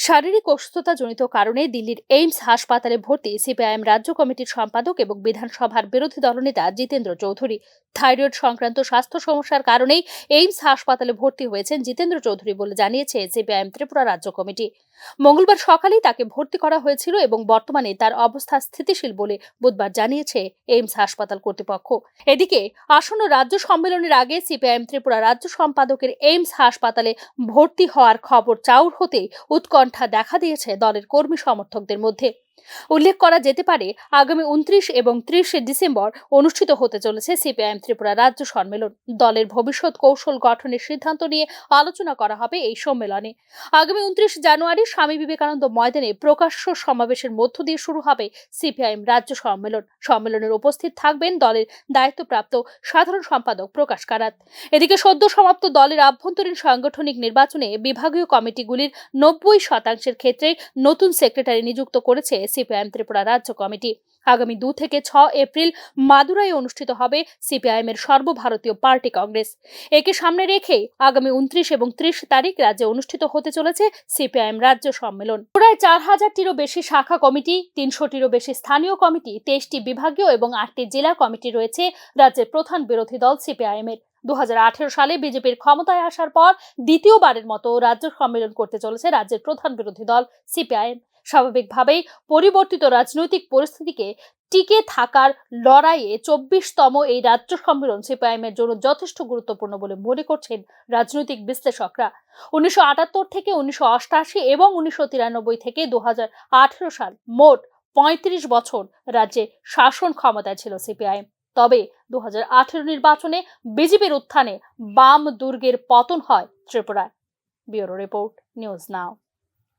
শারীরিক অসুস্থতাজনিত কারণে দিল্লির এইমস হাসপাতালে ভর্তি সিপিআইএম রাজ্য কমিটির সম্পাদক এবং বিধানসভার বিরোধী দলনেতা জিতেন্দ্র চৌধুরী। থাইরয়েড সংক্রান্ত স্বাস্থ্য সমস্যার কারণেই এইমস হাসপাতালে ভর্তি হয়েছেন জিতেন্দ্র চৌধুরী বলে জানিয়েছে সিপিআইএম ত্রিপুরা রাজ্য কমিটি। মঙ্গলবার সকালেই তাকে ভর্তি করা হয়েছিল এবং বর্তমানে তার অবস্থা স্থিতিশীল বলে বুধবার জানিয়েছে এইমস হাসপাতাল কর্তৃপক্ষ। এদিকে আসন্ন রাজ্য সম্মেলনের আগে সিপিআইএম ত্রিপুরা রাজ্য সম্পাদকের এইমস হাসপাতালে ভর্তি হওয়ার খবর চাউর হতে উৎকণ্ঠা দেখা দিয়েছে দলের কর্মী সমর্থকদের মধ্যে। উল্লেখ করা যেতে পারে, আগামী উনত্রিশ এবং ত্রিশে ডিসেম্বর অনুষ্ঠিত হতে চলেছে সিপিআইএম ত্রিপুরা রাজ্য সম্মেলন। দলের ভবিষ্যৎ কৌশল গঠনের সিদ্ধান্ত নিয়ে আলোচনা করা হবে এই সম্মেলনে। আগামী উনত্রিশ জানুয়ারি স্বামী বিবেকানন্দ ময়দানে প্রকাশ্য সমাবেশের মধ্য দিয়ে শুরু হবে সিপিআইএম রাজ্য সম্মেলন। সম্মেলনের উপস্থিত থাকবেন দলের দায়িত্বপ্রাপ্ত সাধারণ সম্পাদক প্রকাশ কারাত। এদিকে সদ্য সমাপ্ত দলের আভ্যন্তরীণ সাংগঠনিক নির্বাচনে বিভাগীয় কমিটিগুলির নব্বই শতাংশের ক্ষেত্রে নতুন সেক্রেটারি নিযুক্ত করেছে সিপিআইএম ত্রিপুরা রাজ্য কমিটি। আগামী দু থেকে ছ এপ্রিল মাদুরাই অনুষ্ঠিত হবে সিপিআইএম এর সর্বভারতীয় পার্টি কংগ্রেস। একে সামনে রেখে আগামী উনত্রিশ এবং ত্রিশ তারিখ রাজ্যে অনুষ্ঠিত হতে চলেছে সিপিআইএম রাজ্য সম্মেলন। প্রায় চার হাজারটিরও বেশি শাখা কমিটি, তিনশোটিরও বেশি স্থানীয় কমিটি, তেইশটি বিভাগীয় এবং আটটি জেলা কমিটি রয়েছে রাজ্যের প্রধান বিরোধী দল সিপিআইএম এর দু সালে বিজেপির ক্ষমতায় আসার পর দ্বিতীয়বারের মতো রাজ্য সম্মেলন করতে চলেছে রাজ্যের প্রধান বিরোধী দল, সিপিআইএম। স্বাভাবিকভাবেই পরিবর্তিত রাজনৈতিক পরিস্থিতিকে টিকে থাকার লড়াইয়ে চব্বিশতম এই রাজ্য সম্মেলন সিপিআইএম এর জন্য যথেষ্ট গুরুত্বপূর্ণ বলে মনে করছেন রাজনৈতিক বিশ্লেষকরা। উনিশশো আটাত্তর থেকে উনিশশো এবং উনিশশো তিরানব্বই থেকে দু হাজার আঠেরো সাল মোট পঁয়ত্রিশ বছর রাজ্যে শাসন ক্ষমতায় ছিল সিপিআইএম। তবে দুহাজার আঠারো নির্বাচনে বিজেপির উত্থানে বাম দুর্গের পতন হয় ত্রিপুরায়। Bureau report, news now.